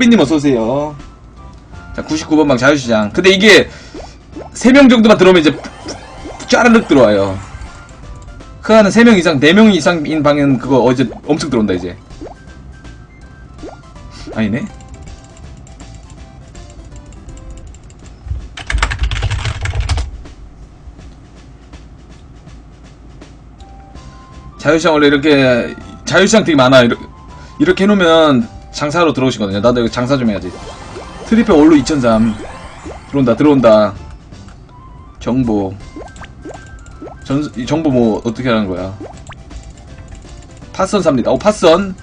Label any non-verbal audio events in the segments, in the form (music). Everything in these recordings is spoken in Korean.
삐님 어서오세요. 자, 99번 방 자유시장. 근데 이게 3명 정도만 들어오면 이제 쫘르륵 들어와요. 그 안에 3명 이상, 4명 이상인 방은 그거 어제 엄청 들어온다, 이제. 아니네. 자유시장 원래 이렇게, 자유시장 되게 많아. 이렇게, 이렇게 해놓으면 장사로 들어오시거든요. 나도 이거 장사 좀 해야지. 트리플 올로 2003. 들어온다, 들어온다. 정보. 전, 이 정보 뭐, 어떻게 하는 거야. 팟선 삽니다. 어, 팟선.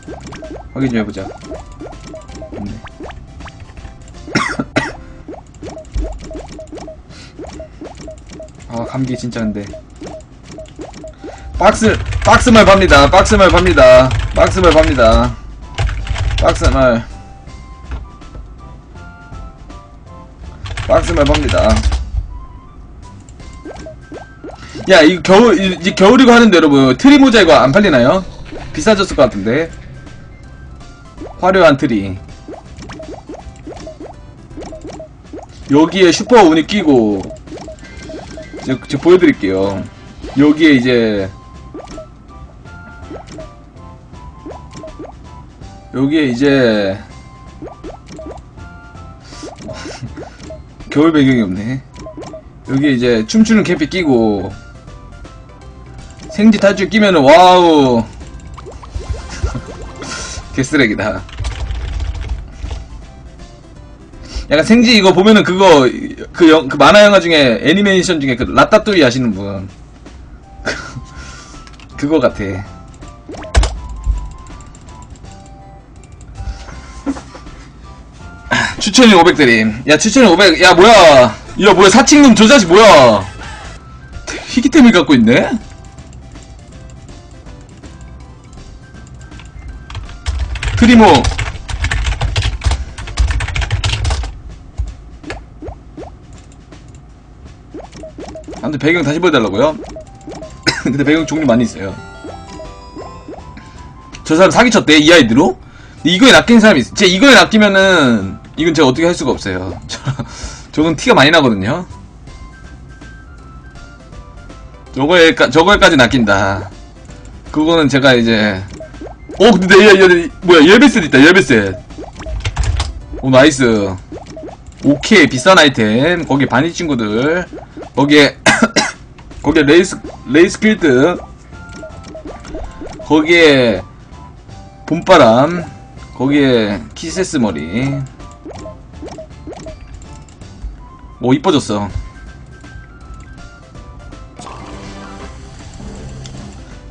확인 좀 해보자. (coughs) 아, 감기 진짜 근데. 박스, 박스말 팝니다. 박스말 팝니다. 박스말 팝니다. 박스 말. 박스말 팝니다. 야, 이거 겨울, 이- 이제 겨울이고 하는데 여러분, 트리 모자 이거 안 팔리나요? 비싸졌을 것 같은데. 화려한 트리. 여기에 슈퍼 운이 끼고, 제가 보여드릴게요. 여기에 이제, 여기에 이제, 겨울 배경이 없네. 여기 이제 춤추는 캐피 끼고 생지 탈출 끼면은 와우 (laughs) 개쓰레기다. 약간 생지 이거 보면은 그거 그, 영, 그 만화 영화 중에 애니메이션 중에 그 라따뚜이 아시는 분 (laughs) 그거 같아. 추천이 500 드림. 야, 추천이 500. 야, 뭐야. 야, 뭐야. 사칭놈 저 자식 뭐야. 희귀템을 갖고 있네? 트리모. 아, 근데 배경 다시 보여달라고요? (coughs) 근데 배경 종류 많이 있어요. 저 사람 사기쳤대, 이 아이디로? 이거에 낚인 사람이 있어. 제 이거에 낚이면은, 이건 제가 어떻게 할 수가 없어요. 저, (laughs) 저건 티가 많이 나거든요. 저거에, 저거에까지 낚인다. 그거는 제가 이제, 어, 근데, 야, 야, 뭐야, 예배셋 있다, 예배셋. 오, 나이스. 오케이, 비싼 아이템. 거기 바니 친구들. 거기에, (coughs) 거기에 레이스, 레이스 필드. 거기에, 봄바람. 거기에, 키세스 머리. 오, 이뻐졌어.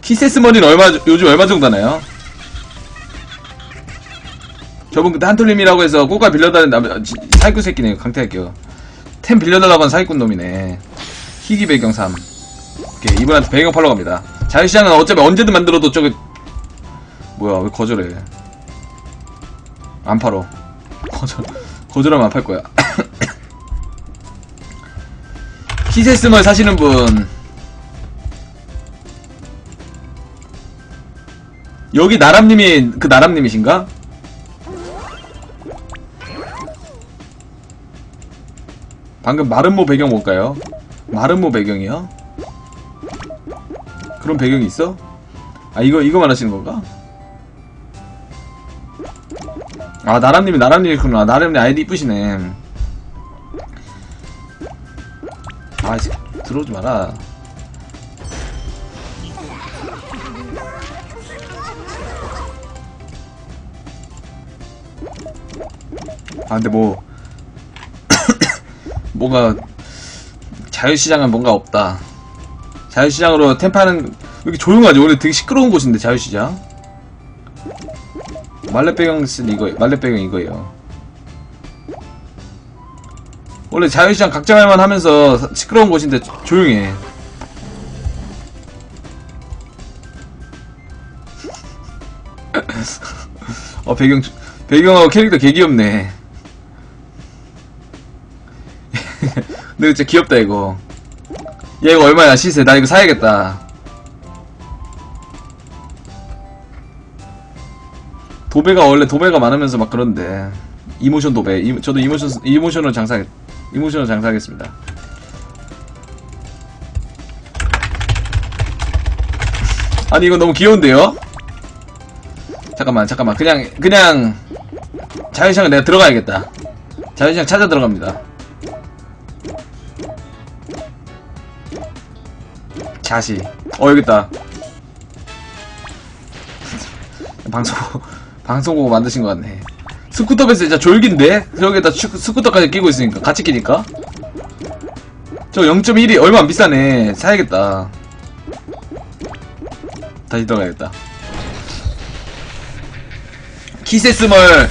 키세스 머리는 얼마, 요즘 얼마 정도 하나요? 저분 그때 한톨님이라고 해서 꽃가 빌려달라는 남, 지- 사기꾼 새끼네, 강태할게요. 템 빌려달라고 한 사기꾼 놈이네. 희귀 배경 3. 오케이, 이분한테 배경 팔러 갑니다. 자유시장은 어차피 언제든 만들어도 저기, 뭐야, 왜 거절해. 안 팔어. (laughs) 거절, 거절하면 안 팔 거야. (laughs) 키세스멀 사시는 분. 여기 나람님이, 그 나람님이신가? 방금 마름모 배경 뭘까요? 마름모 배경이요? 그런 배경이 있어? 아 이거 이거 말하시는 건가? 아 나람님이 나람님이구나 나람님 아이디 이쁘시네 아 들어오지 마라 아 근데 뭐 (coughs) 뭔가 자유시장은 뭔가 없다. 자유시장으로 템파는 왜 이렇게 조용하지? 원래 되게 시끄러운 곳인데 자유시장. 말레 배경 쓴 이거 말레 배경 이거예요. 원래 자유시장 각자말만 하면서 사- 시끄러운 곳인데 조- 조용해. (laughs) 어 배경 배경하고 캐릭터 개 귀엽네. (laughs) 근데 진짜 귀엽다 이거 야 이거 얼마야 시세 나 이거 사야겠다 도배가 원래 도배가 많으면서 막 그런데 이모션 도배. 이- 저도 이모션 이모션으로 장사 이모션으로 장사하겠습니다. 아니 이거 너무 귀여운데요? 잠깐만 잠깐만 그냥 그냥 자유시장에 내가 들어가야겠다. 자유시장 찾아 들어갑니다. 자시. 어 여기 있다. 방송 방송국 만드신 것 같네. 스쿠터 베스 진짜 졸긴데 저기에다 추- 스쿠터까지 끼고 있으니까 같이 끼니까. 저 0.1이 얼마 안 비싸네. 사야겠다. 다시 들어가야겠다. 키세스멀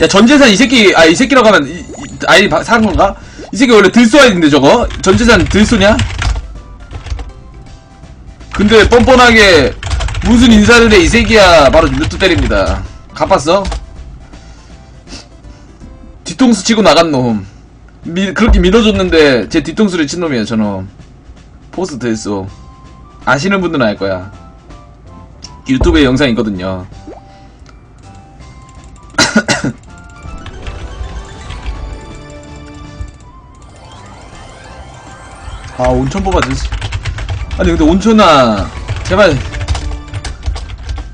3000야 전재산 이 새끼 아 이 새끼라고 하면 이, 이, 아이 바- 사는 건가? 이 새끼 원래 들쏘아있는데 저거 전재산 들쏘냐? 근데 뻔뻔하게 무슨 인사를 해 이 새끼야. 바로 루트 때립니다. 갚았어? 뒤통수 치고 나간 놈. 미- 그렇게 믿어줬는데 제 뒤통수를 친 놈이야 저놈. 포스 들쏘 아시는 분들은 알 거야. 유튜브에 영상 있거든요. (coughs) 아 온천 뽑아주지 아니 근데 온천아 제발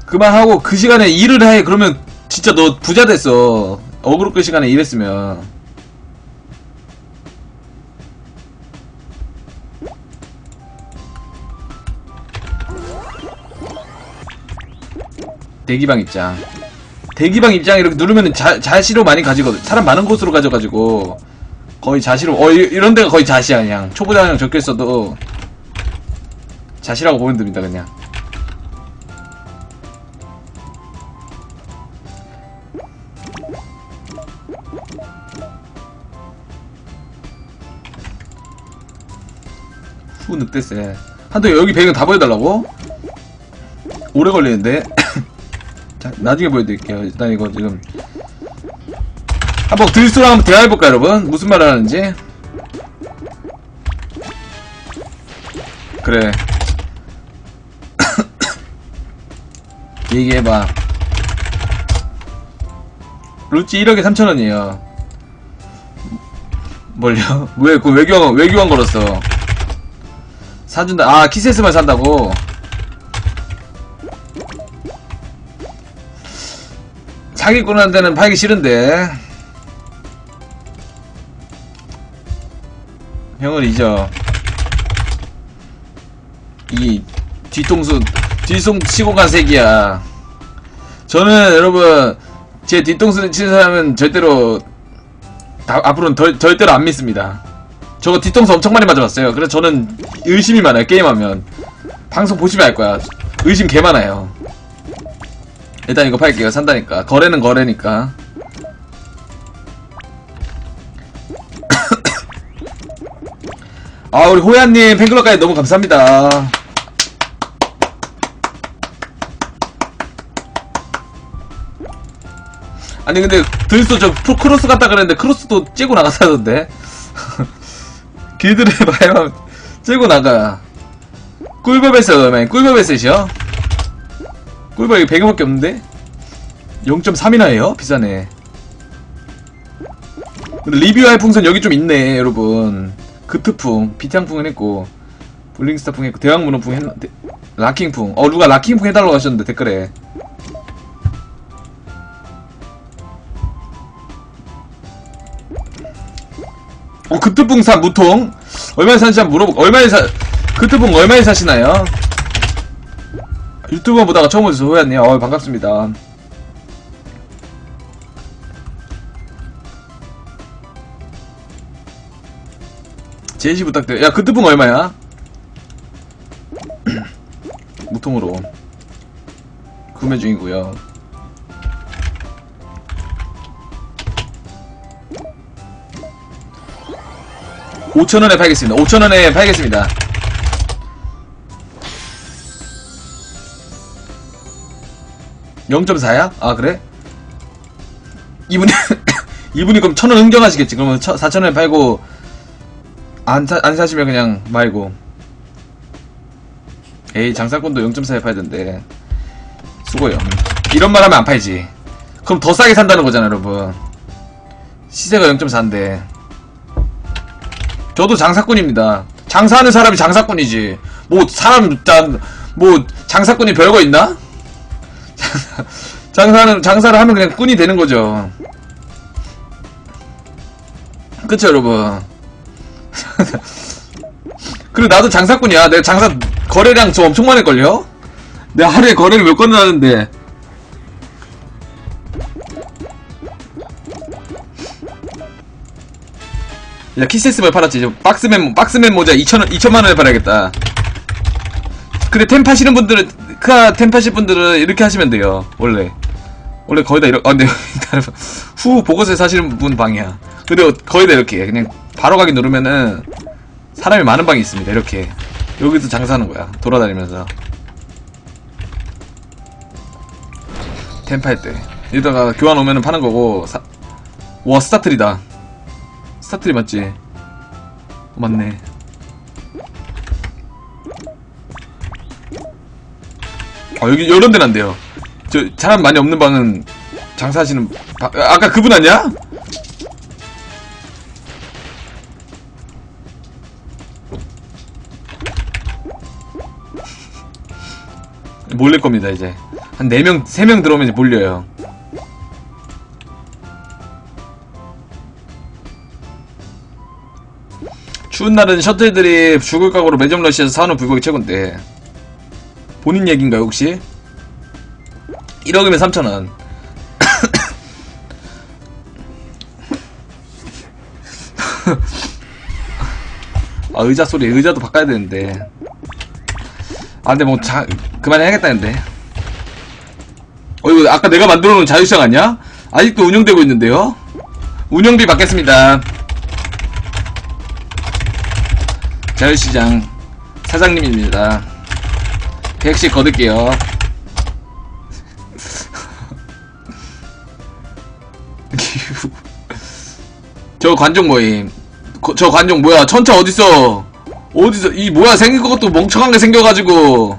그만하고 그 시간에 일을 해. 그러면 진짜 너 부자 됐어. 어그로 끌 시간에 일했으면. 대기방 입장. 대기방 입장 이렇게 누르면 자, 자시로 많이 가지거든. 사람 많은 곳으로 가져가지고. 거의 자시로 어 이- 이런 데가 거의 자시야 그냥. 초보자형 적혀 있어도 자시라고 보면 됩니다 그냥. 후 늑대세. 한도 여기 배경 다 보여달라고? 오래 걸리는데? (coughs) 자 나중에 보여드릴게요. 일단 이거 지금. 한번 들수랑 한번 대화해볼까 여러분? 무슨 말을 하는지? 그래 얘기해봐 루찌 1억에 3천원이에요 뭘요? (laughs) 왜, 그 외교환, 외교환 걸었어. 사준다. 아, 키세스만 산다고? 사기꾼한테는 팔기 싫은데. 형을 잊어. 이 뒤통수 뒤통 치고 간 새끼야. 저는 여러분 제 뒤통수 치는 사람은 절대로 다, 앞으로는 덜, 절대로 안 믿습니다. 저거 뒤통수 엄청 많이 맞아봤어요. 그래서 저는 의심이 많아요. 게임하면 방송 보시면 알 거야. 의심 개 많아요. 일단 이거 팔게요. 산다니까 거래는 거래니까. (coughs) 아 우리 호야님 팬클럽까지 너무 감사합니다. 아니 근데 드리스 저 프로 크로스 갔다 그랬는데 크로스도 째고 나갔다던데? 길드를 봐야만 째고 나가 꿀벌베스 얼마야 꿀벌베스이요? 꿀벌 이거 100원밖에 없는데? 0.3이나 해요? 비싸네. 근데 리뷰할 풍선 여기 좀 있네 여러분. 그트풍 비탕풍은 했고 블링스타풍 했고 대왕문어풍 했나 데- 라킹풍. 어 누가 라킹풍 해달라고 하셨는데 댓글에 어, 그트풍3 무통. 얼마에 사는지 한번 물어볼까 얼마에 사 그트풍 얼마에 사시나요? 유튜브 보다가 처음 오셔서 호야님 어 반갑습니다. 제시 부탁드려 야 그트풍 얼마야? (clears throat) 무통으로. 구매 중이고요 5천원에 팔겠습니다. 5천원에 팔겠습니다. (0.4야) 아 그래? 이분이 (coughs) 이분이 그럼 천 원 흥정하시겠지. 그러면 4천 원에 팔고 안, 사, 안 사시면 그냥 말고. 에이 장사꾼도 0.4에 팔야 된대 수고요. 이런 말 하면 안 팔지. 그럼 더 싸게 산다는 거잖아 여러분. 시세가 0.4인데 저도 장사꾼입니다 장사하는 사람이 장사꾼이지 뭐 사람 짠, 뭐 장사꾼이 별거 있나? (laughs) 장사는 장사를 하면 그냥 꾼이 되는 거죠 그쵸 여러분 (laughs) 그리고 나도 장사꾼이야. 내가 장사 거래량 좀 엄청 많을걸요? 내가 하루에 거래를 몇 건을 하는데. 야, 키세스발 팔았지. 이제 박스맨, 박스맨 모자 2천, 2천만 원에 팔아야겠다. 근데 템 파시는 분들은, 크아 템 파실 분들은 이렇게 하시면 돼요. 원래. 원래 거의 다 이렇게, 아, 근데, (laughs) 후 보고서에 사시는 분 방이야. 근데 거의 다 이렇게. 해. 그냥 바로 가기 누르면은, 사람이 많은 방이 있습니다. 이렇게 여기서 장사하는 거야. 돌아다니면서 템파할 때 이러다가 교환 오면은 파는 거고 사... 와 스타트리다. 스타트리 맞지? 어, 맞네. 아 여기 이런 데는 안 돼요. 저 사람 많이 없는 방은 장사하시는 바... 아, 아까 그분 아니야? 몰릴 겁니다, 이제. 한 4명, 3명 들어오면 이제 몰려요. 추운 날은 셔틀들이 죽을 각오로 매점 러시에서 사오는 불고기 최고인데. 본인 얘기인가요, 혹시? 1억이면 3,000원. (coughs) 아, 의자 소리, 의자도 바꿔야 되는데. 아 근데 뭐 자, 그만해야겠다는데 어 이거 아까 내가 만들어 놓은 자유시장 아니야? 아직도 운영되고 있는데요? 운영비 받겠습니다 자유시장 사장님입니다. 100씩 거둘게요. (laughs) 저 관종 모임. 거- 저 관종 뭐야? 천차 어딨어? 어디서 이 뭐야? 생긴 것도 멍청한 게 생겨가지고.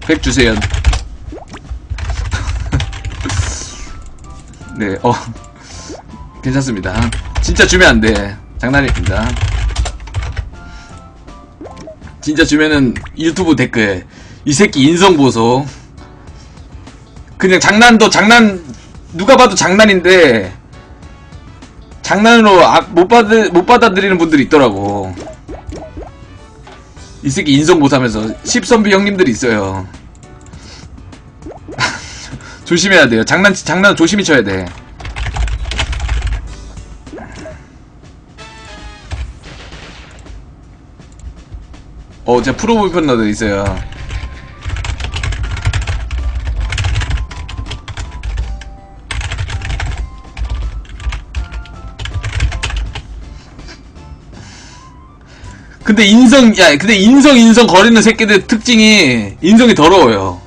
100 주세요. (laughs) 네어. (laughs) 괜찮습니다 진짜 주면 안 돼 장난입니다 진짜 주면은 유튜브 댓글 이 새끼 인성 보소 그냥 장난도 장난 누가 봐도 장난인데 장난으로 아, 못 받아 못 받아들이는 분들이 있더라고. 이 새끼 인성 못하면서 십선비 형님들이 있어요. (laughs) 조심해야 돼요. 장난 장난 조심히 쳐야 돼. 어, 제가 프로 불편러도 있어요. 근데 인성, 야, 근데 인성, 인성 거리는 새끼들 특징이 인성이 더러워요.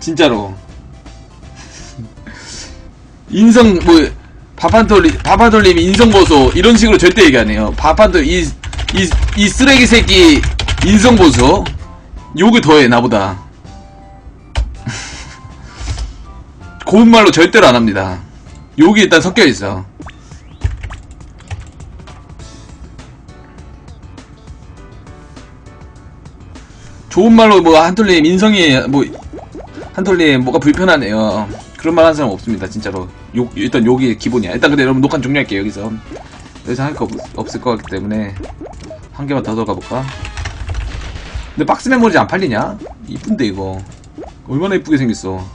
진짜로. (laughs) 인성, 뭐, 바판돌리, 바판돌림 인성 보소, 이런 식으로 절대 얘기 안 해요. 바판돌, 이, 이, 이 쓰레기 새끼 인성 보소. 욕을 더해, 나보다. (laughs) 고운 말로 절대로 안 합니다. 욕이 일단 섞여 있어. 좋은 말로 뭐 한톨님 인성이 뭐 한톨님 뭐가 불편하네요. 그런 말 하는 사람 없습니다. 진짜로 욕 일단 욕이 기본이야. 일단 근데 여러분 녹화 종료할게요 여기서. 여기서 할 거 없을 것 같기 때문에 한 개만 더 들어가 볼까? 근데 박스 메모리 안 팔리냐? 이쁜데 이거 얼마나 이쁘게 생겼어.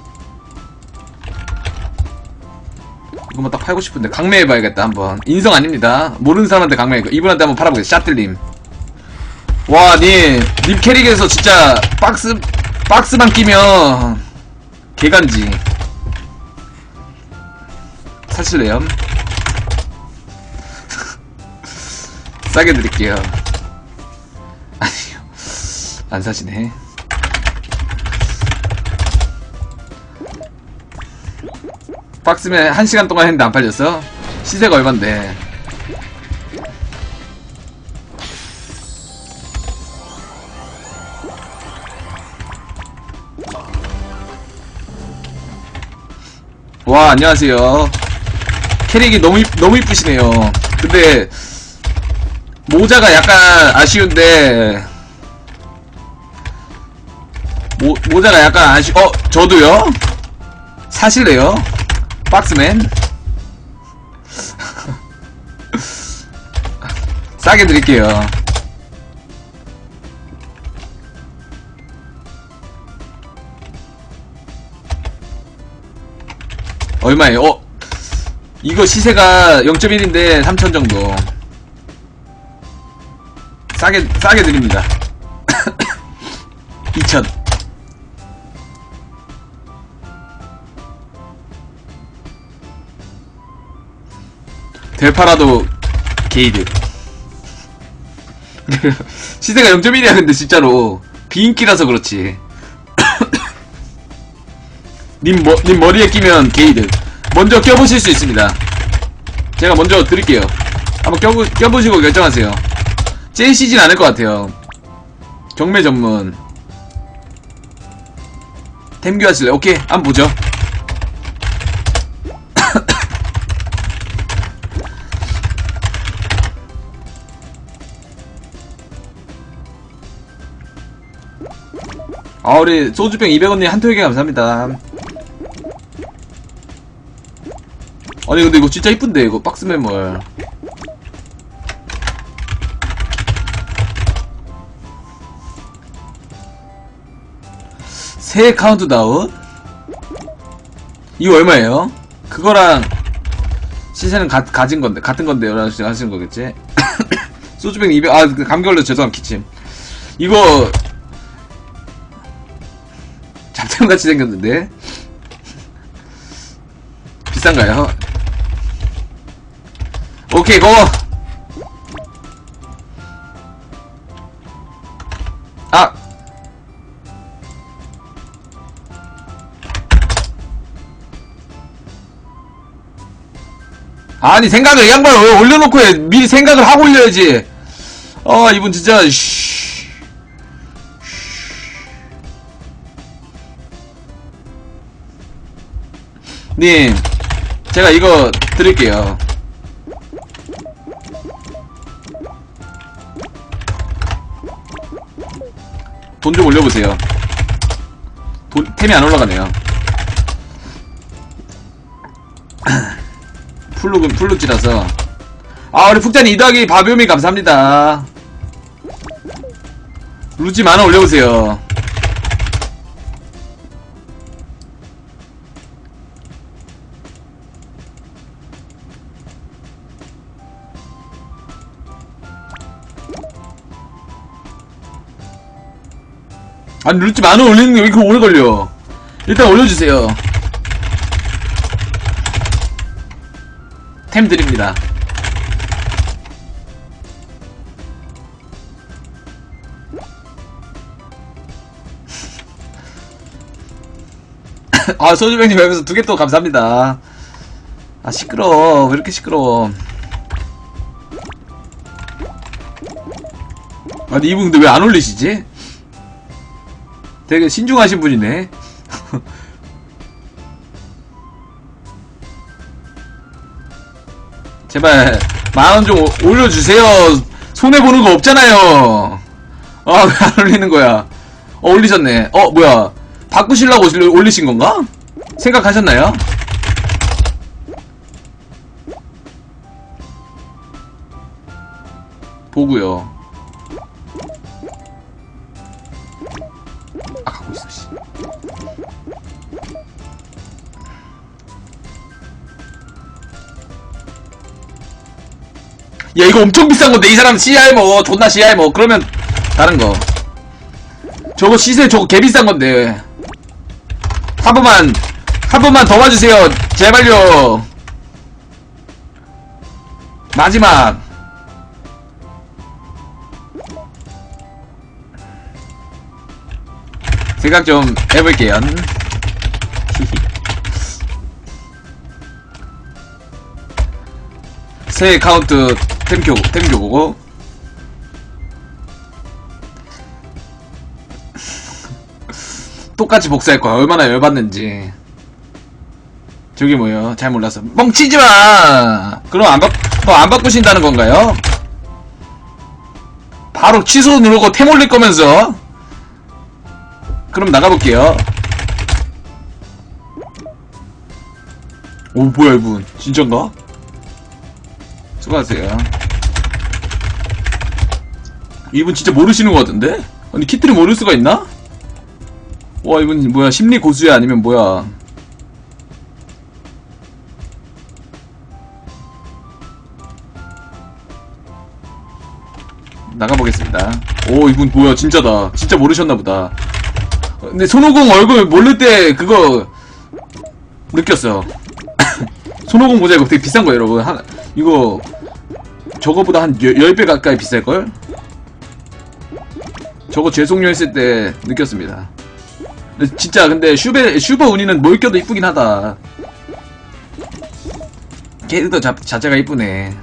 이거만 딱 팔고 싶은데 강매해봐야겠다 한번. 인성 아닙니다. 모르는 사람한테 강매해. 이분한테 한번 팔아보겠습니다. 샤틀님. 와, 니, 님 캐릭에서 진짜 박스, 박스만 끼면 개간지. 사실래요? 싸게 드릴게요. 아니요. 안 사시네. 박스면 1시간 동안 했는데 안 팔렸어? 시세가 얼만데. 와 안녕하세요 캐릭이 너무, 이- 너무 이쁘시네요. 근데, 모자가 약간 아쉬운데, 모, 모자가 약간 아쉬, 어, 저도요? 사실래요? 박스맨? (laughs) 싸게 드릴게요. 얼마예요? 어? 이거 시세가 0.1인데 3천 정도. 싸게, 싸게 드립니다. 2천. 델파라도 게이드. 시세가 0.1이야, 근데 진짜로. 비인기라서 그렇지. (coughs) 님, 머, 님 머리에 끼면 게이드. 먼저 껴보실 수 있습니다. 제가 먼저 드릴게요. 한번 껴보, 껴보시고 결정하세요. 째시진 않을 것 같아요. 경매 전문. 템규 하실래? 오케이, 한번 보죠. (coughs) 아, 우리 소주병 200원님 한토에게 감사합니다. 아니, 근데 이거 진짜 이쁜데, 이거 박스 매물. 새 카운트다운? 이거 얼마예요? 그거랑 시세는 가, 가진 건데, 같은 건데, 여러분 하시는 거겠지? (coughs) 소주병 200, 아, 그 감기 걸려 죄송함, 기침. 이거, 잡템같이 생겼는데? (laughs) 비싼가요? 오케이, 고! 아! 아니, 생각을, 이 양반 왜 올려놓고 해? 미리 생각을 하고 올려야지. 아, 이분 진짜, 쉬. 님, 제가 이거 드릴게요. 돈 좀 올려보세요. 돈, 템이 안 올라가네요. (clears throat) 풀룩은 풀룩지라서. 아, 우리 푹잔이 2더하기 바비오미 감사합니다. 루지 만원 올려보세요. 아니 루지 만원 올리는 게 왜 이렇게 오래 걸려? 일단 올려주세요. 템 드립니다. (laughs) 아 소주병님 여기서 두 개 또 감사합니다. 아 시끄러워. 왜 이렇게 시끄러워? 아니 이분 근데 왜 안 올리시지? 되게 신중하신 분이네. (laughs) 제발 만원 좀 올려주세요. 손해 보는 거 없잖아요. 아 왜 안 올리는 거야? 어 올리셨네. 어 뭐야? 바꾸시려고 올리- 올리신 건가? 생각하셨나요? 보고요. 야 이거 엄청 비싼 건데. 이 사람 CR 뭐 존나 CR 뭐 그러면 다른 거. 저거 시세 저거 개 비싼 건데. 한 번만 한 번만 더 봐주세요. 제발요. 마지막. 생각 좀 해볼게요. (laughs) 새 카운트 템교 템교 보고 똑같이 복사할 거야. 얼마나 열받는지. 저게 뭐예요? 잘 몰라서. 뻥치지 마! 그럼 안 바, 더안 바꾸신다는 건가요? 바로 취소 누르고 템 올릴 거면서. 그럼 나가볼게요. 오, 뭐야, 이분. 진짠가? 수고하세요. 이분 진짜 모르시는 것 같은데? 아니, 키트를 모를 수가 있나? 와, 이분 뭐야, 심리 고수야? 아니면 뭐야? 나가보겠습니다. 오, 이분 뭐야, 진짜다. 진짜 모르셨나 보다. 어, 근데 손오공 얼굴 모를 때 그거 느꼈어. (coughs) 손오공 모자 이거 되게 비싼 거예요, 여러분. 한, 이거 저거보다 한 10배 가까이 비쌀걸? 저거 죄송료 했을 때 느꼈습니다. 진짜 근데 슈베, 슈버 운이는 뭘 껴도 이쁘긴 하다. 캐릭터 자, 자체가 이쁘네.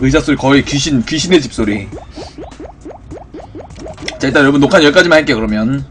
의자 소리 거의 귀신, 귀신의 집 소리. 자, 일단 여러분 녹화는 여기까지만 할게요, 그러면.